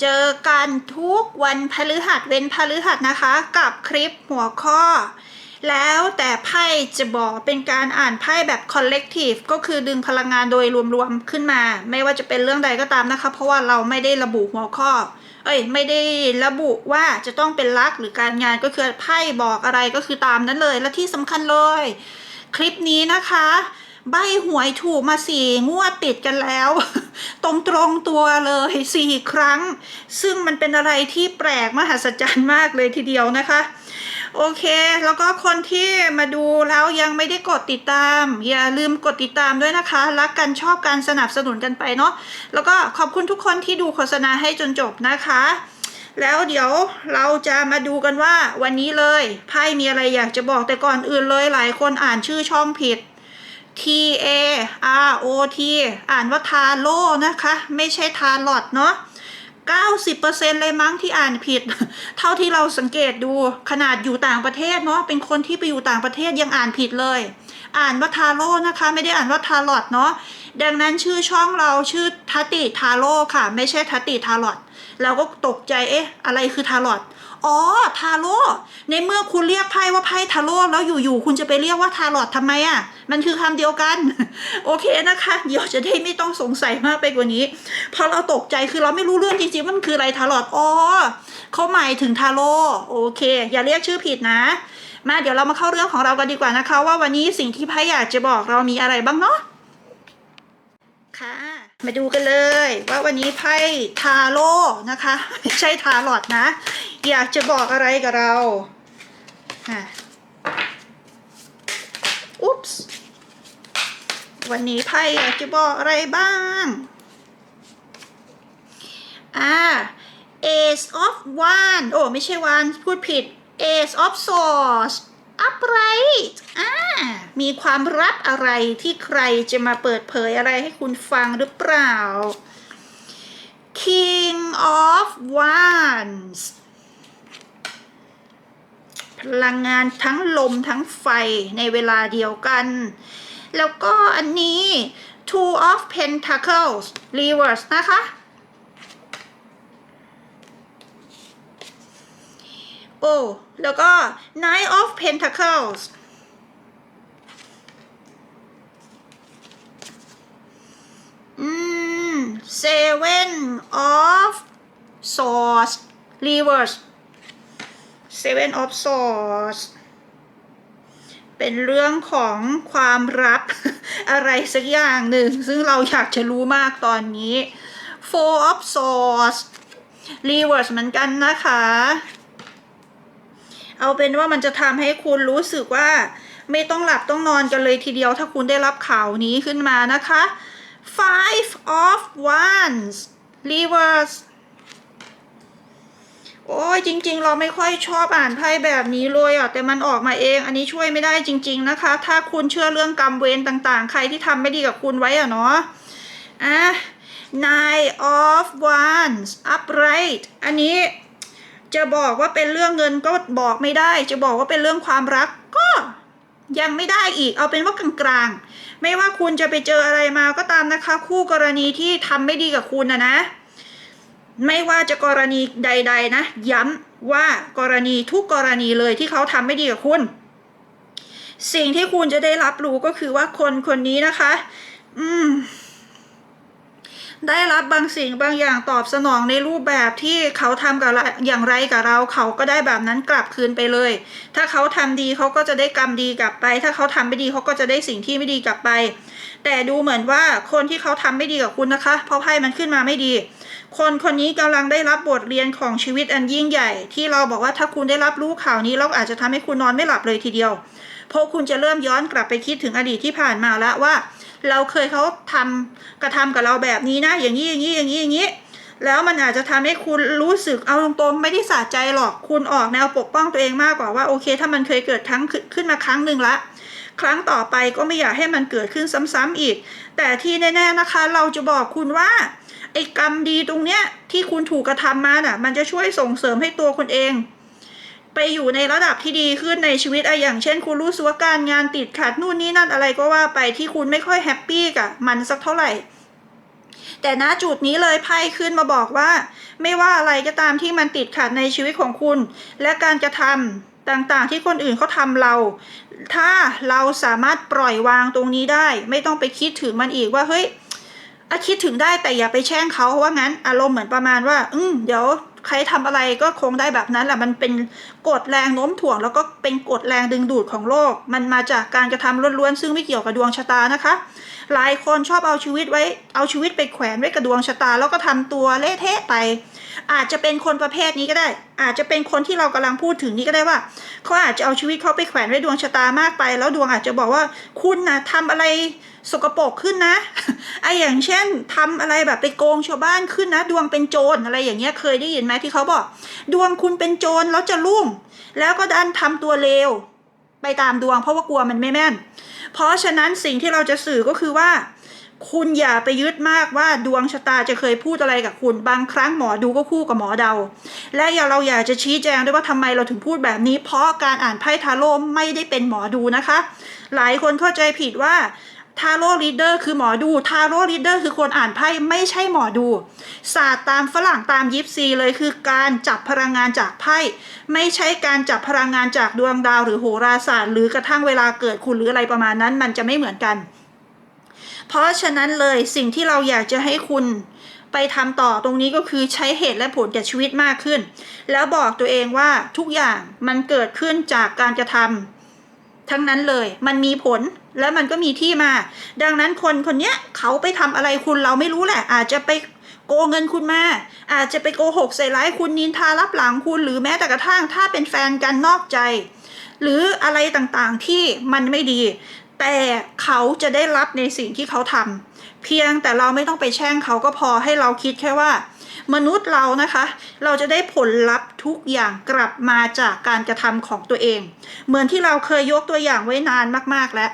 เจอกันทุกวันพฤหัสเว้นพฤหัสนะคะ กับคลิปหัวข้อ แล้วแต่ไพ่จะบอกเป็นการอ่านไพ่แบบ collective ก็คือดึงพลังงานโดยรวมๆขึ้นมา ไม่ว่าจะเป็นเรื่องใดก็ตามนะคะ เพราะว่าเราไม่ได้ระบุหัวข้อ เอ้ย ไม่ได้ระบุว่าจะต้องเป็นรักหรือการงานก็คือไพ่บอกอะไรก็คือตามนั้นเลย และที่สำคัญเลย คลิปนี้นะคะ ใบหวยถูกมาสี่งวดติดกันแล้ว ตรงตรงตัวเลยสี่ครั้ง ซึ่งมันเป็นอะไรที่แปลกมหัศจรรย์มากเลยทีเดียวนะคะ โอเค แล้วก็คนที่มาดูแล้วยังไม่ได้กดติดตาม อย่าลืมกดติดตามด้วยนะคะ รักกันชอบการสนับสนุนกันไปเนาะแล้วก็ขอบคุณทุกคนที่ดูโฆษณาให้จนจบนะคะแล้วเดี๋ยวเราจะมาดูกันว่าวันนี้เลยไพ่มีอะไรอยากจะบอกแต่ก่อนอื่นเลยหลายคนอ่านชื่อช่องผิด T A R O T อ่านว่าทาโร่นะคะ ไม่ใช่ทาลอดเนาะ90%เลยมั้งที่อ่านผิด เท่าที่เราสังเกตดูขนาดอยู่ต่างประเทศเนาะเป็นคนที่ไปอยู่ต่างประเทศยังอ่านผิดเลย อ่านว่าทาโร่นะคะ ไม่ได้อ่านว่าทาลอดเนาะดังนั้นชื่อช่องเราชื่อทัติทาโร่ค่ะ ไม่ใช่ทัติทาลอดเราก็ตกใจเอ๊ะ อะไรคือทาลอด อ๋อทาโร่ในเมื่อคุณเรียกไพ่ว่าไพ่ทาโร่แล้วอยู่ๆคุณจะไปเรียกว่าทาลอดทำไมอะ่ะ มันคือคำเดียวกัน โอเคนะคะ เดี๋ยวจะได้ไม่ต้องสงสัยมากไปกว่านี้พราะเราตกใจคือเราไม่รู้เรื่องจริงๆมันคืออะไรทาลอดอ๋อเขาหมายถึงทาโร่โอเค อย่าเรียกชื่อผิดนะ มาเดี๋ยวเรามาเข้าเรื่องของเรากันดีกว่านะคะ ว่าวันนี้สิ่งที่ไพ่อยากจะบอกเรามีอะไรบ้างเนาะค่ะ มาดูกันเลย ว่าวันนี้ไพ่ทาโร่นะคะ ไม่ใช่ทาลอดนะ อยากจะบอกอะไรกับเราอะอุ๊ปส์วันนี้ไพ่อยากจะบอกอะไรบ้างอ่า Ace of Wands โอ้ ไม่ใช่ Wands พูดผิด Ace of Swords upright อ่า มีความลับอะไรที่ใครจะมาเปิดเผยอะไรให้คุณฟังหรือเปล่า King of Wands พลังงานทั้งลมทั้งไฟในเวลาเดียวกัน แล้วก็อันนี้ Two of Pentacles reverse นะคะ โอ้ แล้วก็ Nine of Pentacles อืม Seven of Swords reverse Seven of Swords เป็นเรื่องของความรักอะไรสักอย่างหนึ่ง ซึ่งเราอยากจะรู้มากตอนนี้ Four of Swords reverse เหมือนกันนะคะ เอาเป็นว่ามันจะทำให้คุณรู้สึกว่า ไม่ต้องหลับต้องนอนกันเลยทีเดียวถ้าคุณได้รับข่าวนี้ขึ้นมานะคะ Five of Wands reverse โอ้ยจริง ๆ เราไม่ค่อยชอบอ่านไพ่แบบนี้เลยอะแต่มันออกมาเอง อันนี้ช่วยไม่ได้จริง ๆนะคะ ถ้าคุณเชื่อเรื่องกรรมเวรต่างๆ ใครที่ทำไม่ดีกับคุณไว้อะเนาะอะ Nine of Wands upright อันนี้จะบอกว่าเป็นเรื่องเงินก็บอกไม่ได้ จะบอกว่าเป็นเรื่องความรักก็ ยังไม่ได้อีกเอาเป็นว่ากลางๆ ไม่ว่าคุณจะไปเจออะไรมาก็ตามนะคะ คู่กรณีที่ทำไม่ดีกับคุณนะนะ ไม่ว่าจะกรณีใด ๆ นะ ย้ำว่ากรณีทุกกรณีเลยที่เขาทำไม่ดีกับคุณ สิ่งที่คุณจะได้รับรู้ก็คือว่าคนคนนี้นะคะ อืม ได้รับบางสิ่งบางอย่างตอบสนองในรูปแบบที่เขาทำกับเราอย่างไรกับเรา เขาก็ได้แบบนั้นกลับคืนไปเลย ถ้าเขาทำดีเขาก็จะได้กรรมดีกลับไป ถ้าเขาทำไม่ดีเขาก็จะได้สิ่งที่ไม่ดีกลับไป แต่ดูเหมือนว่าคนที่เขาทำไม่ดีกับคุณนะคะ เพราะไพ่มันขึ้นมาไม่ดี คนคนนี้กำลังได้รับบทเรียนของชีวิตอันยิ่งใหญ่ ที่เราบอกว่าถ้าคุณได้รับรู้ข่าวนี้แล้วอาจจะทำให้คุณนอนไม่หลับเลยทีเดียว เพราะคุณจะเริ่มย้อนกลับไปคิดถึงอดีตที่ผ่านมาแล้วว่า เราเคยเขาทำกระทำกับเราแบบนี้นะ อย่างนี้อย่างนี้อย่างนี้อย่างนี้แล้วมันอาจจะทำให้คุณรู้สึกเอาตรงๆไม่ได้สะใจหรอกคุณออกแนวปกป้องตัวเองมากกว่าว่าโอเค ถ้ามันเคยเกิดทั้งขึ้นมาครั้งหนึ่งละ ครั้งต่อไปก็ไม่อยากให้มันเกิดขึ้นซ้ำๆอีก แต่ที่แน่ๆนะคะ เราจะบอกคุณว่า ไอ้กรรมดีตรงเนี้ยที่คุณถูกกระทำมาน่ะ มันจะช่วยส่งเสริมให้ตัวคุณเอง ไปอยู่ในระดับที่ดีขึ้นในชีวิตอะอย่างเช่น คุณรู้สึกว่าการงานติดขัดนู่นนี่นั่นอะไรก็ว่าไปที่คุณไม่ค่อยแฮปปี้กับมันสักเท่าไหร่ แต่ณจุดนี้เลยไพ่ขึ้นมาบอกว่า ไม่ว่าอะไรก็ตามที่มันติดขัดในชีวิตของคุณ และการกระทำต่างๆที่คนอื่นเขาทำเรา ถ้าเราสามารถปล่อยวางตรงนี้ได้ ไม่ต้องไปคิดถึงมันอีกว่าเฮ้ย ถ้าคิดถึงได้แต่อย่าไปแช่งเขาเพราะว่างั้นอารมณ์เหมือนประมาณว่า อืมเดี๋ยวใครทำอะไรก็คงได้แบบนั้นแหละมันเป็นกฎแรงโน้มถ่วง แล้วก็เป็นกฎแรงดึงดูดของโลก มันมาจากการกระทำล้วนๆซึ่งไม่เกี่ยวกับดวงชะตานะคะ หลายคนชอบเอาชีวิตไว้เอาชีวิตไปแขวนไว้กับดวงชะตา แล้วก็ทำตัวเละเทะไป อาจจะเป็นคนประเภทนี้ก็ได้ อาจจะเป็นคนที่เรากำลังพูดถึงนี้ก็ได้ว่าเขาอาจจะเอาชีวิตเขาไปแขวนไว้ดวงชะตามากไป แล้วดวงอาจจะบอกว่าคุณนะทำอะไรสกปรกขึ้นนะไออย่างเช่นทำอะไรแบบไปโกงชาวบ้านขึ้นนะ ดวงเป็นโจรอะไรอย่างเงี้ยเคยได้ยินไหมที่เขาบอก ดวงคุณเป็นโจรแล้วจะรุ่งแล้วก็ดันทำตัวเลวไปตามดวง เพราะว่ากลัวมันไม่แม่น เพราะฉะนั้นสิ่งที่เราจะสื่อก็คือว่า คุณอย่าไปยึดมากว่าดวงชะตาจะเคยพูดอะไรกับคุณบางครั้งหมอดูก็คู่กับหมอเดา และอย่าเราอยากจะชี้แจงด้วยว่าทำไมเราถึงพูดแบบนี้ เพราะการอ่านไพ่ทาโร่ไม่ได้เป็นหมอดูนะคะ หลายคนเข้าใจผิดว่าทาโร่รีดเดอร์คือหมอดู ทาโร่รีดเดอร์คือคนอ่านไพ่ไม่ใช่หมอดู ศาสตร์ตามฝรั่งตามยิปซีเลยคือการจับพลังงานจากไพ่ ไม่ใช่การจับพลังงานจากดวงดาวหรือโหราศาสตร์ หรือกระทั่งเวลาเกิดคุณหรืออะไรประมาณนั้น มันจะไม่เหมือนกัน เพราะฉะนั้นเลยสิ่งที่เราอยากจะให้คุณไปทำต่อตรงนี้ก็คือใช้เหตุและผลแก่ชีวิตมากขึ้น แล้วบอกตัวเองว่าทุกอย่างมันเกิดขึ้นจากการกระทำทั้งนั้นเลยมันมีผลและมันก็มีที่มา ดังนั้นคนคนเนี้ยเขาไปทำอะไรคุณเราไม่รู้แหละ อาจจะไปโกงเงินคุณมา อาจจะไปโกหกใส่ร้ายคุณนินทารับหลังคุณหรือแม้แต่กระทั่งถ้าเป็นแฟนกันนอกใจ หรืออะไรต่างๆที่มันไม่ดี แต่เขาจะได้รับในสิ่งที่เขาทำเพียงแต่เราไม่ต้องไปแช่งเขาก็พอให้เราคิดแค่ว่า มนุษย์เรานะคะ เราจะได้ผลลัพธ์ทุกอย่างกลับมาจากการกระทำของตัวเอง เหมือนที่เราเคยยกตัวอย่างไว้นานมากๆแล้ว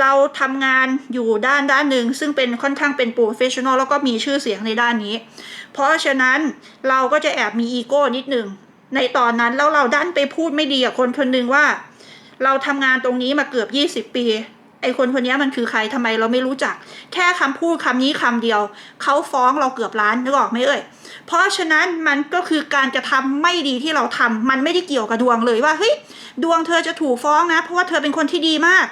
เราทำงานอยู่ด้านด้านหนึ่ง ซึ่งเป็นค่อนข้างเป็นโปรเฟชชั่นอลแล้วก็มีชื่อเสียงในด้านนี้ เพราะฉะนั้นเราก็จะแอบมีอีโก้นิดหนึ่งในตอนนั้นแล้วเราดันไปพูดไม่ดีกับคนคนหนึ่งว่า เราทำงานตรงนี้มาเกือบ 20 ปี ไอคนคนนี้มันคือใครทำไมเราไม่รู้จัก แค่คำพูดคำนี้คำเดียว เขาฟ้องเราเกือบล้านนึกออกไหมเอ่ย เพราะฉะนั้นมันก็คือการกระทำไม่ดีที่เราทำมันไม่ได้เกี่ยวกับดวงเลยว่าเฮ้ยดวงเธอจะถูกฟ้องนะ เพราะว่าเธอเป็นคนที่ดีมาก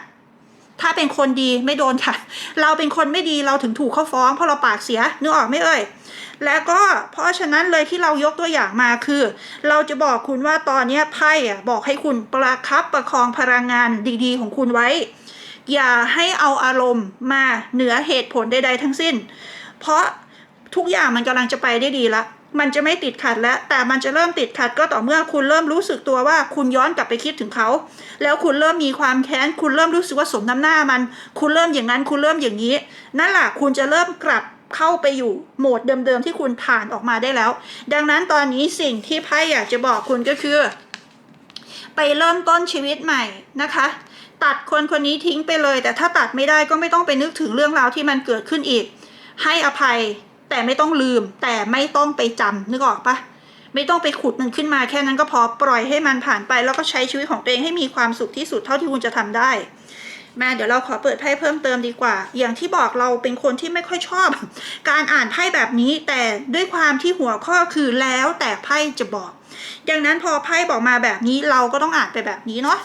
ถ้าเป็นคนดีไม่โดนค่ะ เราเป็นคนไม่ดีเราถึงถูกเขาฟ้องเพราะเราปากเสียนึกออกไหมเอ่ยแล้วก็เพราะฉะนั้นเลยที่เรายกตัวอย่างมาคือ เราจะบอกคุณว่าตอนนี้ไพ่อะบอกให้คุณประคับประคองพลังงานดีๆ ของคุณไว้ อย่าให้เอาอารมณ์มาเหนือเหตุผลใดๆทั้งสิ้น เพราะทุกอย่างมันกำลังจะไปได้ดีละ มันจะไม่ติดขัดแล้ว แต่มันจะเริ่มติดขัดก็ต่อเมื่อคุณเริ่มรู้สึกตัวว่าคุณย้อนกลับไปคิดถึงเขา แล้วคุณเริ่มมีความแค้น คุณเริ่มรู้สึกว่าสมน้ำหน้ามัน คุณเริ่มอย่างนั้น คุณเริ่มอย่างนี้ นั่นแหละคุณจะเริ่มกลับเข้าไปอยู่โหมดเดิมๆที่คุณผ่านออกมาได้แล้ว ดังนั้นตอนนี้สิ่งที่ไพ่อยากจะบอกคุณก็คือ ไปเริ่มต้นชีวิตใหม่นะคะตัดคนคนนี้ทิ้งไปเลย แต่ถ้าตัดไม่ได้ก็ไม่ต้องไปนึกถึงเรื่องราวที่มันเกิดขึ้นอีก ให้อภัย แต่ไม่ต้องลืม แต่ไม่ต้องไปจำนึกออกปะไม่ต้องไปขุดมันขึ้นมาแค่นั้นก็พอปล่อยให้มันผ่านไป แล้วก็ใช้ชีวิตของตัวเองให้มีความสุขที่สุดเท่าที่คุณจะทำได้มาเดี๋ยวเราขอเปิดไพ่เพิ่มเติมดีกว่า อย่างที่บอกเราเป็นคนที่ไม่ค่อยชอบ การอ่านไพ่แบบนี้แต่ด้วยความที่หัวข้อคือแล้วแต่ไพ่จะบอก ดังนั้นพอไพ่บอกมาแบบนี้เราก็ต้องอ่านไปแบบนี้เนาะ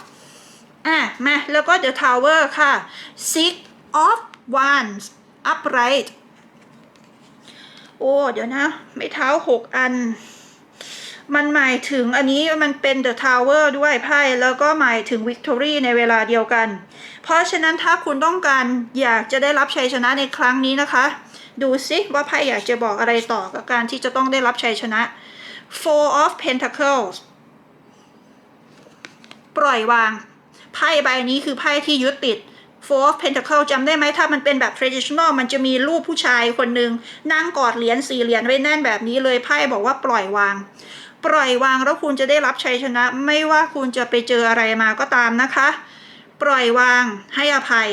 อะมาแล้วก็ The Tower ค่ะ Six of Wands upright โอ้ เดี๋ยวนะ ไม่เท้าหกอัน มันหมายถึงอันนี้มันเป็น The Tower ด้วยไพ่แล้วก็หมายถึง Victory ในเวลาเดียวกัน เพราะฉะนั้นถ้าคุณต้องการอยากจะได้รับชัยชนะในครั้งนี้นะคะ ดูซิว่าไพ่อยากจะบอกอะไรต่อกับการที่จะต้องได้รับชัยชนะ Four of Pentacles ปล่อยวาง ไพ่ใบนี้คือไพ่ที่ยึดติด Four of Pentacle จำได้ไหมถ้ามันเป็นแบบ traditional มันจะมีรูปผู้ชายคนหนึ่งนั่งกอดเหรียญสี่เหรียญไว้แน่นแบบนี้เลยไพ่บอกว่าปล่อยวาง ปล่อยวางแล้วคุณจะได้รับชัยชนะ ไม่ว่าคุณจะไปเจออะไรมาก็ตามนะคะ ปล่อยวางให้อภัย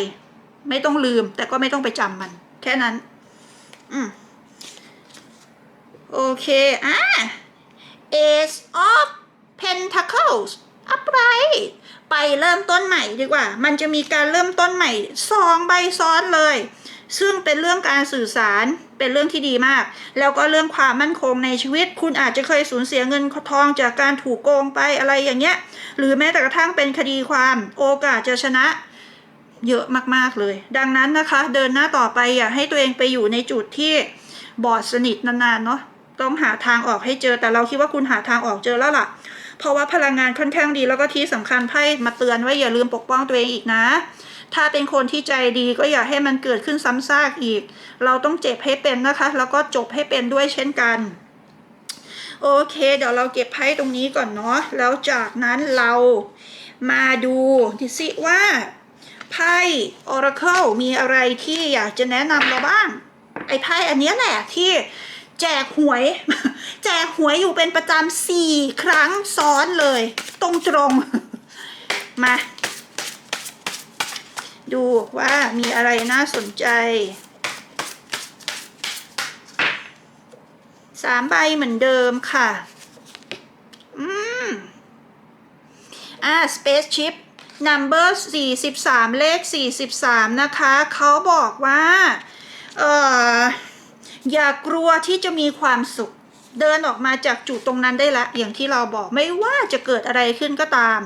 ไม่ต้องลืม แต่ก็ไม่ต้องไปจำมัน แค่นั้น อืมโอเคอะ Ace of Pentacles upright ไปเริ่มต้นใหม่ดีกว่า มันจะมีการเริ่มต้นใหม่สองใบซ้อนเลย ซึ่งเป็นเรื่องการสื่อสารเป็นเรื่องที่ดีมาก แล้วก็เรื่องความมั่นคงในชีวิต คุณอาจจะเคยสูญเสียเงินทองจากการถูกโกงไปอะไรอย่างเงี้ย หรือแม้แต่กระทั่งเป็นคดีความโอกาสจะชนะเยอะมากๆเลย ดังนั้นนะคะ เดินหน้าต่อไปอย่าให้ตัวเองไปอยู่ในจุดที่บอดสนิทนานๆเนาะต้องหาทางออกให้เจอแต่เราคิดว่าคุณหาทางออกเจอแล้วล่ะ เพราะว่าพลังงานค่อนข้างดีแล้วก็ที่สำคัญไพ่มาเตือนว่าอย่าลืมปกป้องตัวเองอีกนะ ถ้าเป็นคนที่ใจดีก็อย่าให้มันเกิดขึ้นซ้ำซากอีก เราต้องเจ็บให้เป็นนะคะ แล้วก็จบให้เป็นด้วยเช่นกันโอเค เดี๋ยวเราเก็บไพ่ตรงนี้ก่อนเนาะแล้วจากนั้นเรามาดูดิสิว่าไพ่ Oracle มีอะไรที่อยากจะแนะนำเราบ้าง ไอ้ไพ่อันนี้แหละที่ แจกหวย แจกหวยอยู่เป็นประจำสี่ครั้งซ้อนเลย ตรงตรงมา ดูว่ามีอะไรน่าสนใจสามใบเหมือนเดิมค่ะ อืม อ่า spaceship number 43 เลข 43 นะคะ เขาบอกว่า เอ่อ อย่ากลัวที่จะมีความสุข เดินออกมาจากจุดตรงนั้นได้ละอย่างที่เราบอกไม่ว่าจะเกิดอะไรขึ้นก็ตาม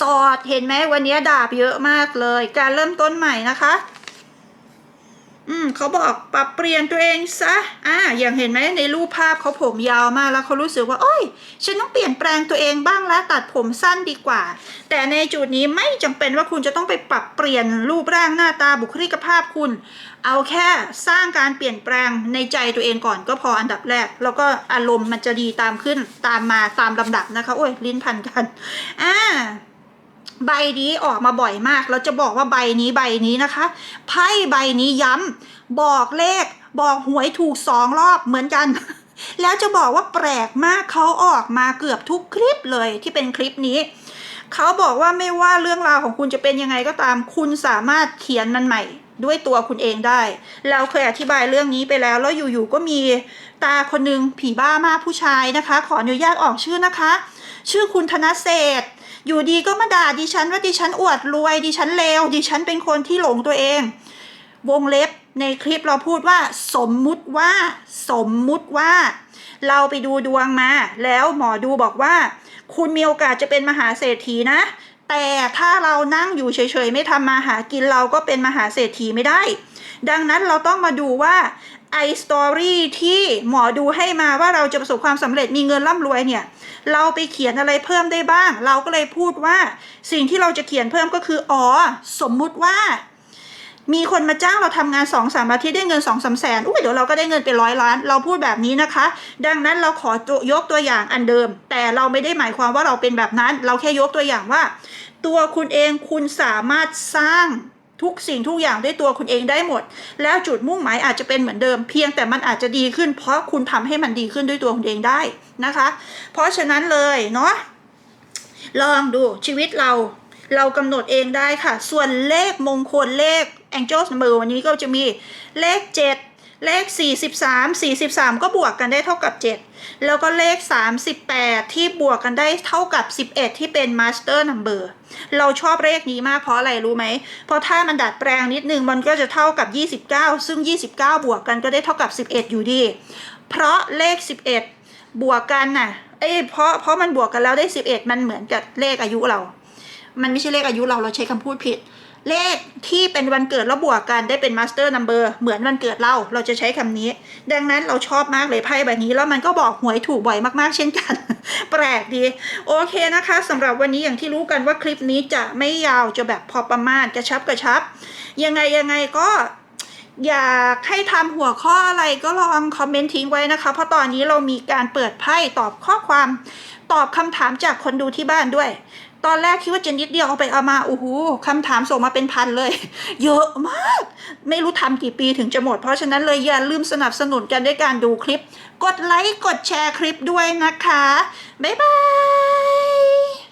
สอดเห็นไหมวันนี้ดาบเยอะมากเลย การเริ่มต้นใหม่นะคะ อืมเขาบอกปรับเปลี่ยนตัวเองซะ อ่า อย่างเห็นไหมในรูปภาพเขาผมยาวมากแล้วเขารู้สึกว่าโอ้ย ฉันต้องเปลี่ยนแปลงตัวเองบ้างแล้วตัดผมสั้นดีกว่า แต่ในจุดนี้ไม่จำเป็นว่าคุณจะต้องไปปรับเปลี่ยนรูปร่างหน้าตาบุคลิกภาพคุณ เอาแค่สร้างการเปลี่ยนแปลงในใจตัวเองก่อนก็พออันดับแรก แล้วก็อารมณ์มันจะดีตามขึ้นตามมาตามลำดับนะคะ โอ้ยลิ้นพันกัน อ่า ใบนี้ออกมาบ่อยมาก เราจะบอกว่าใบนี้ใบนี้นะคะไพ่ใบนี้ย้ำบอกเลข บอกหวยถูกสองรอบเหมือนกัน แล้วจะบอกว่าแปลกมากเขาออกมาเกือบทุกคลิปเลยที่เป็นคลิปนี้เขาบอกว่าไม่ว่าเรื่องราวของคุณจะเป็นยังไงก็ตาม คุณสามารถเขียนมันใหม่ด้วยตัวคุณเองได้ เราเคยอธิบายเรื่องนี้ไปแล้ว แล้วอยู่ๆก็มีตาคนหนึ่งผีบ้ามากผู้ชายนะคะ ขออนุญาตออกชื่อนะคะ ชื่อคุณธนเศรษฐ อยู่ดีก็มาด่าดิฉันว่าดิฉันอวดรวยดิฉันเลวดิฉันเป็นคนที่หลงตัวเอง วงเล็บในคลิปเราพูดว่า สมมุติว่า สมมุติว่า เราไปดูดวงมา แล้วหมอดูบอกว่า คุณมีโอกาสจะเป็นมหาเศรษฐีนะ แต่ถ้าเรานั่งอยู่เฉยๆ ไม่ทำมาหากินเราก็เป็นมหาเศรษฐีไม่ได้ ดังนั้นเราต้องมาดูว่า ไอสตอรี่ที่หมอดูให้มาว่าเราจะประสบความสำเร็จมีเงินร่ำรวยเนี่ย เราไปเขียนอะไรเพิ่มได้บ้าง เราก็เลยพูดว่าสิ่งที่เราจะเขียนเพิ่มก็คือ อ๋อ สมมุติว่า มีคนมาจ้างเราทำงาน2องสามอาทิตย์ได้เงิน2องสามแสนอุ้ยเดี๋ยวเราก็ได้เงินเป็นร้อยล้าน เราพูดแบบนี้นะคะ ดังนั้นเราขอยกตัวอย่างอันเดิม แต่เราไม่ได้หมายความว่าเราเป็นแบบนั้น เราแค่ยกตัวอย่างว่า ตัวคุณเองคุณสามารถสร้าง ทุกสิ่งทุกอย่างด้วยตัวคุณเองได้หมด แล้วจุดมุ่งหมายอาจจะเป็นเหมือนเดิมเพียงแต่มันอาจจะดีขึ้น เพราะคุณทำให้มันดีขึ้นด้วยตัวคุณเองได้นะคะ เพราะฉะนั้นเลยเนาะลองดูชีวิตเราเรากำหนดเองได้ค่ะ ส่วนเลขมงคลเลข Angel Number วันนี้ก็จะมีเลข 7 เลข 43 43 ก็บวกกันได้เท่ากับ 7 แล้วก็เลข 38 ที่บวกกันได้เท่ากับ 11 ที่เป็น Master Number เราชอบเลขนี้มากเพราะอะไรรู้ไหม เพราะถ้ามันดัดแปลงนิดนึงมันก็จะเท่ากับ 29 ซึ่ง 29 บวกกันก็ได้เท่ากับ 11 อยู่ดี เพราะเลข 11 บวกกันน่ะ เอ้เพราะเพราะมันบวกกันแล้วได้ 11 มันเหมือนกับเลขอายุเรา มันไม่ใช่เลขอายุเราเราใช้คำพูดผิด เลขที่เป็นวันเกิดแล้วบวกกันได้เป็นมาสเตอร์นัมเบอร์เหมือนวันเกิดเรา เราจะใช้คำนี้ ดังนั้นเราชอบมากเลยไพ่ใบนี้ แล้วมันก็บอกหวยถูกบ่อยมากๆ เช่นกัน แปลกดี โอเคนะคะสำหรับวันนี้อย่างที่รู้กันว่าคลิปนี้จะไม่ยาวจะแบบพอประมาณกระชับกระชับ ยังไงยังไงก็อยากให้ทำหัวข้ออะไรก็ลองคอมเมนต์ทิ้งไว้นะคะ เพราะตอนนี้เรามีการเปิดไพ่ตอบข้อความ ตอบคำถามจากคนดูที่บ้านด้วย ตอนแรกคิดว่าจะนิดเดียวเอาไปเอามาโอ้โหคำถามส่งมาเป็นพันเลย เยอะมาก ไม่รู้ทำกี่ปีถึงจะหมด เพราะฉะนั้นเลยอย่าลืมสนับสนุนกันด้วยการดูคลิป กดไลค์กดแชร์คลิปด้วยนะคะ บ๊ายบาย